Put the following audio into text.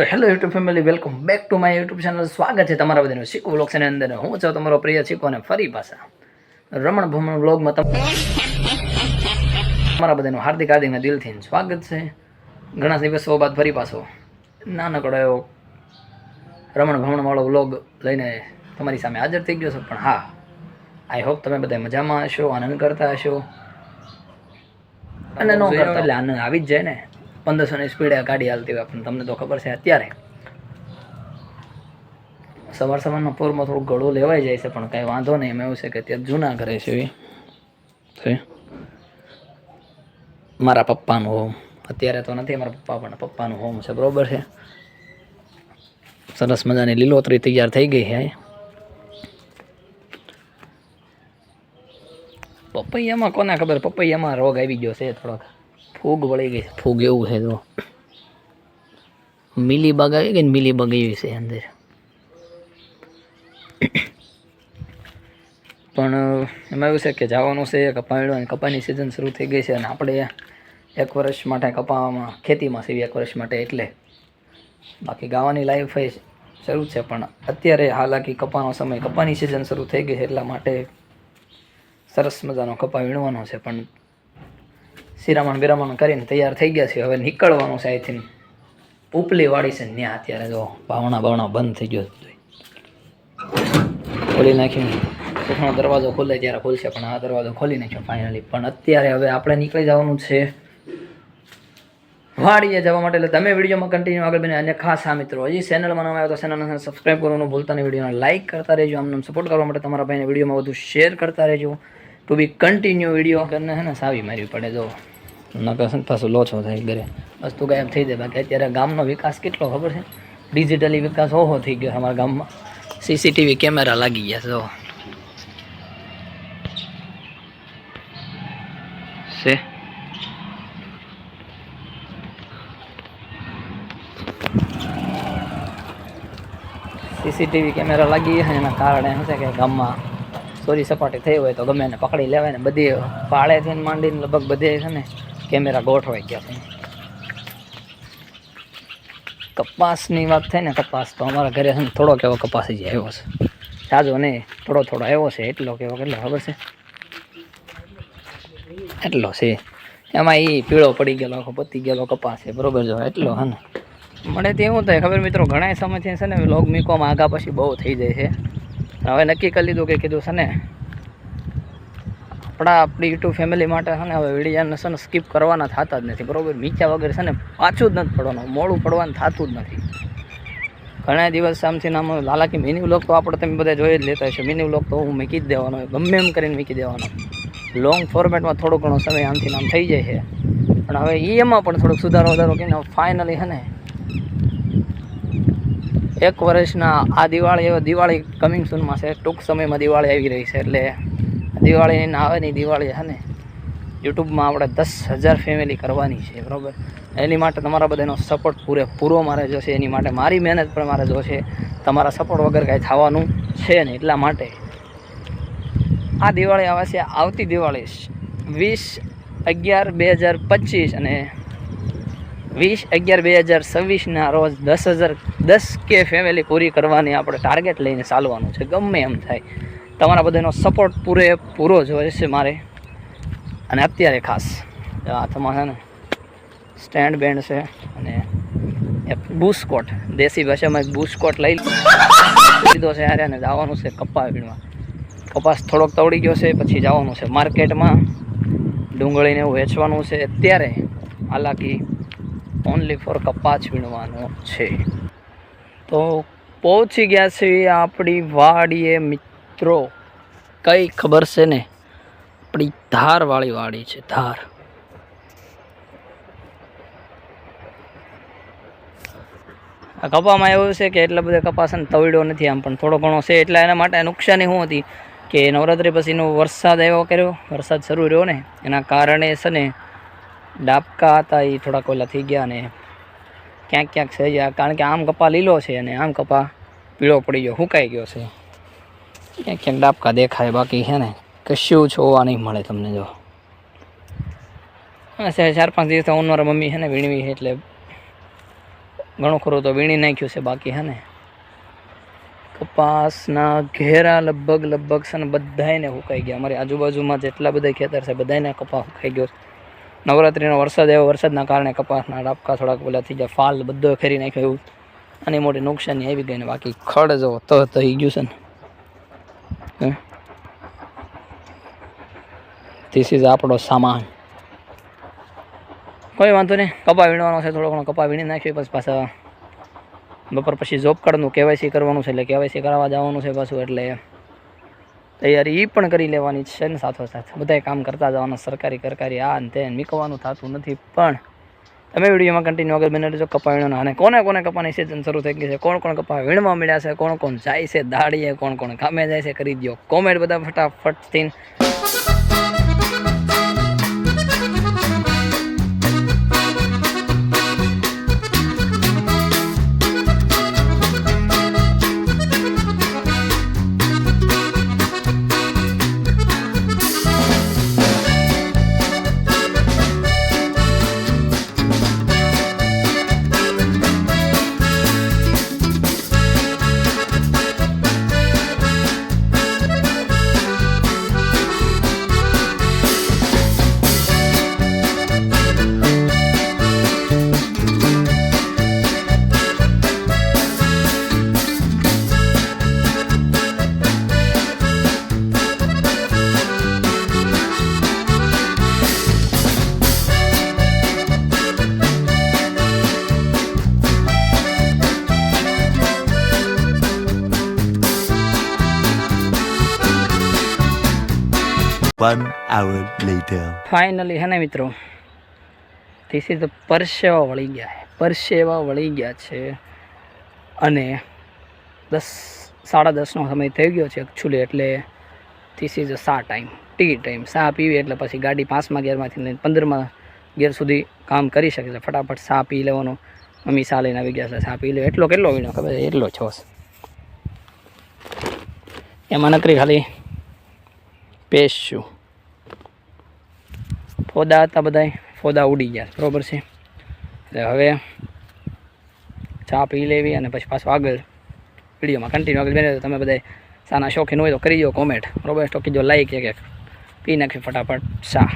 તો hello YouTube family welcome back to my YouTube channel. સ્વાગત છે તમારા બધાનું શીખો વ્લોગ્સની અંદર. હું છું તમારો પ્રિય શીખો અને ફરી પાછા રમણ ભમણ વ્લોગમાં તમારા બધાનું હાર્દિક હાર્દિક દિલથી સ્વાગત છે. ઘણા દિવસો બાદ ફરી પાછો નાનકડો એવો રમણ ભમણવાળો વ્લોગ લઈને તમારી સામે હાજર થઈ ગયો છે. પણ હા આઈ હોપ તમે બધા મજામાં હશો આનંદ કરતા હશો. અને નો કરતા. એટલે આનંદ આવી જ જાય ને. પંદરસો ની સ્પીડે ગાડી હાલતી હોય, પણ તમને તો ખબર છે અત્યારે. સવાર સવારના પોરમાં થોડું ગળું લેવાઈ જાય છે, પણ કાંઈ વાંધો નહીં. એમ એવું છે કે ત્યાં જૂના કરે છે એ. મારા પપ્પાનું હોમ અત્યારે તો નથી મારા પપ્પા, પણ પપ્પાનું હોમ છે, બરાબર છે. સરસ મજાની લીલોતરી તૈયાર થઈ ગઈ છે પપૈયામાં કોને ખબર? પપૈયામાં રોગ આવી ગયો છે થોડોક. ફૂગ વળી ગઈ ફૂગ એવું છે તો મિલી બગ આવી ગઈ ને મિલી બગ એવી છે અંદર. પણ, એમાં એવું છે કે જવાનું છે કપાયડો અને કપાની સિઝન શરૂ થઈ ગઈ છે અને આપણે એક વર્ષ માટે કપાવામાં, ખેતીમાં સીવી એક વર્ષ માટે એટલે. બાકી ગાવાની લાઈફ શરૂ છે, પણ અત્યારે હાલાકી કપાનો સમય, કપાની સિઝન શરૂ થઈ ગઈ છે એટલા માટે સરસ મજાનો કપા વીણવાનો છે, પણ શિરામણ બિરામણ કરીને તૈયાર થઈ ગયા છે. હવે નીકળવાનું છે અહીંથી. ઉપલી વાળી છે ત્યાં અત્યારે જો ભાવણા બાવણા બંધ થઈ ગયો ખોલી નાખ્યું. દરવાજો ખોલે ત્યારે ખોલશે, પણ આ દરવાજો ખોલી નાખ્યો ફાઇનલી પણ અત્યારે હવે આપણે નીકળી જવાનું છે વાડીએ જવા માટે. એટલે તમે વિડીયોમાં કન્ટિન્યુ આગળ બને અને ખાસ આ મિત્રો, હજી ચેનલમાં નવા આવ્યો તો ચેનલને સબસ્ક્રાઈબ કરવાનું ભૂલતા નહીં. વિડીયોને લાઇક કરતા રહેજો. આમને સપોર્ટ કરવા માટે તમારા ભાઈને વિડીયોમાં વધુ શેર કરતા રહેજો. ટુ બી કન્ટિન્યુ વીડિયો કરીને છે ને સાવી મારવી પડે જો. નકર પાછું લોછો થાય ઘરે. વસ્તુ ગાયબ થઈ જાય. બાકી અત્યારે ગામનો વિકાસ કેટલો ખબર છે? ડિજિટલી વિકાસ ઓહો થઈ ગયો અમારા ગામમાં. સીસીટીવી કેમેરા લાગી ગયા છે જો. છે. સીસીટીવી કેમેરા લાગી ગયા એના કારણે શું છે કે ગામમાં ચોરી સપાટી થઈ હોય તો ગમે એને પકડી લેવાય ને બધી પાળેથી માંડીને લગભગ બધે છે ને કેમેરા ગોઠવાઈ ગયા છે. કપાસની વાત થાય ને કપાસ તો અમારા ઘરે છે ને થોડોક એવો કપાસ જ આવ્યો છે. સાજો નહીં થોડો થોડો આવ્યો છે, એટલો કેવો કેટલો ખબર છે? એટલો છે. એમાં એ પીળો પડી ગયેલો, આખો પતી ગયેલો કપાસ છે, બરોબર જો, એટલો હા ને. મને તો એવું થાય, ખબર મિત્રો ઘણા સમયથી છે ને લોગ મીકોમાં આગા પછી બહુ થઈ જાય છે. હવે નક્કી કરી લીધું કે કીધું છે ને, આપણા આપણી યુટ્યુબ ફેમિલી માટે છે ને હવે વિડીયાને છે ને સ્કીપ કરવાના થતા જ નથી, બરાબર? મીચા વગર છે ને પાછું જ નથી પડવાનું, મોડું પડવાનું થતું જ નથી. ઘણા દિવસ આમથી નામ હાલાકી મિની વ્લોગ તો આપણે તમે બધા જોઈ જ લેતા હશે મિની વ્લોગ તો હું મૂકી જ દેવાનો ગમે એમ કરીને મૂકી દેવાનો. લોંગ ફોર્મેટમાં થોડો ઘણો સમય આમથી નામ થઈ જાય છે. પણ હવે એમાં પણ થોડોક સુધારો વધારો કરીને ફાઇનલી છે ને એક વર્ષના આ દિવાળી દિવાળી કમિંગ સૂનમાં છે. ટૂંક સમયમાં દિવાળી આવી રહી છે એટલે દિવાળી ના આવે ને દિવાળી છે ને. યુટ્યુબમાં આપણે દસ હજાર ફેમિલી કરવાની છે, બરાબર? એની માટે તમારા બધાનો સપોર્ટ પૂરેપૂરો મારે જોશે. એની માટે મારી મહેનત પણ મારે જોશે. તમારા સપોર્ટ વગર કાંઈ થવાનું છે ને એટલા માટે. આ દિવાળી આવે છે આવતી દિવાળી વીસ અગિયાર બે હજાર પચીસ અને વીસ અગિયાર બે હજાર છવ્વીસના રોજ દસ હજાર દસ કે ફેમિલી પૂરી કરવાની આપણે ટાર્ગેટ લઈને ચાલવાનું છે. ગમે એમ થાય. તમારા બધાનો સપોર્ટ પૂરેપૂરો છે મારે. અને અત્યારે ખાસ હાથમાં છે ને સ્ટેન્ડ બેન્ડ છે અને બુસ્કોટ દેશી ભાષામાં એક બુસ્કોટ લઈ લીધો છે. અરે અને જવાનું છે કપા વીણવા કપાસ થોડોક તવડી ગયો છે, પછી જવાનું છે માર્કેટમાં. ડુંગળીને એવું વેચવાનું છે. અત્યારે હાલાકી ઓનલી ફોર કપાસ વીણવાનો છે. તો પહોંચી ગયા છે આપણી વાડીએ મિત્રો. કઈ ખબર છે ને? આપણી ધારવાળી વાડી છે, ધાર. આ કપામાં એવું છે કે એટલા બધા કપાસ ને તવડ્યો નથી આમ, પણ થોડો ઘણો છે, એટલે એના માટે નુકસાની શું હતી? કે નવરાત્રિ પછીનો વરસાદ એવો કર્યો, વરસાદ શરૂ રહ્યો ને, એના કારણે છે ને ડાબકા હતા એ થોડાક ઓલા થઈ ગયા ને ક્યાંક ક્યાંક થઈ ગયા. કારણ કે આમ કપા લીલો છે અને આમ કપા પીળો પડી ગયો સુકાઈ ગયો છે. ક્યાંક ક્યાંક ડાબકા દેખાય, બાકી છે ને કશું જોવા નહીં મળે તમને જો. ચાર પાંચ દિવસ હું મમ્મી છે ને વીણવી છે એટલે ઘણું ખરું તો વીણી નાખ્યું છે, બાકી હે ને કપાસના ઘેરા લગભગ લગભગ છે ને બધાયને હુકાઈ ગયા. અમારી આજુબાજુમાં જેટલા બધા ખેતર છે બધાને કપા હુકાઈ ગયો છે. નવરાત્રિનો વરસાદ આવ્યો. વરસાદના કારણે કપાસના ડાબકા થોડાક પેલા થઈ ગયા. ફાલ બધો ફેરી નાખ્યો એવું. અને મોટી નુકસાની આવી ગઈ ને બાકી ખડ જો તો થઈ ગયું છે ને. ધીસ ઇઝ આપણો સામાન. કોઈ વાંધો નહીં. કપા વીણવાનો છે, થોડો ઘણો કપા વીણી નાખ્યો પછી પાછા બપોર પછી જોબ કાર્ડનું કેવાયસી કરવાનું છે એટલે કેવાયસી કરાવવા જવાનું છે પાછું એટલે તૈયારી પણ કરી લેવાની છે ને સાથોસાથ બધાય કામ કરતા જવાના, સરકારી કરકારી આ ને તે મીકવાનું થતું નથી. પણ તમે વિડીયોમાં કન્ટિન્યુ આગળ બને રહેજો, કપા વીણવાના અને કોને કોને કપાની સિઝન શરૂ થઈ ગઈ છે? કોણ કોણ કપા વીણવા મળ્યા છે? કોણ કોણ જાય છે? દાડીએ કોણ કોણ કામે જાય છે? કરી દો કોમેન્ટ બધા ફટાફટથી. One hour later. ફાઇનલી હે ને મિત્રો? ધીસ ઇઝ પરસેવા વળી ગયા છે. પરસેવા વળી ગયા છે. અને દસ, સાડા દસનો સમય થઈ ગયો છે એકચ્યુઅલી એટલે ધીસ ઇઝ અ સા ટાઈમ ટી ટાઈમ સા પીવી એટલે પછી ગાડી પાંચમા ગેરમાંથી લઈને પંદરમા ગેર સુધી કામ કરી શકે છે. ફટાફટ સા પી લેવાનો. મમ્મી સા લઈને આવી ગયા છે સા પી લે એટલો કેટલો વીણો ખબર એટલો છો એમાં નકરી ખાલી પેશ શું ફોદા હતા બધાય. ફોદા ઉડી ગયા, બરોબર છે. એટલે હવે ચા પી લેવી અને પછી પાછું આગળ વિડીયોમાં કન્ટિન્યુ આગળ બેને તમે બધા સાના શોખીન હોય તો કરી દો કોમેન્ટ બરાબર? તો કીધો લાઈક એક એક. પી નાખી ફટાફટ. ચા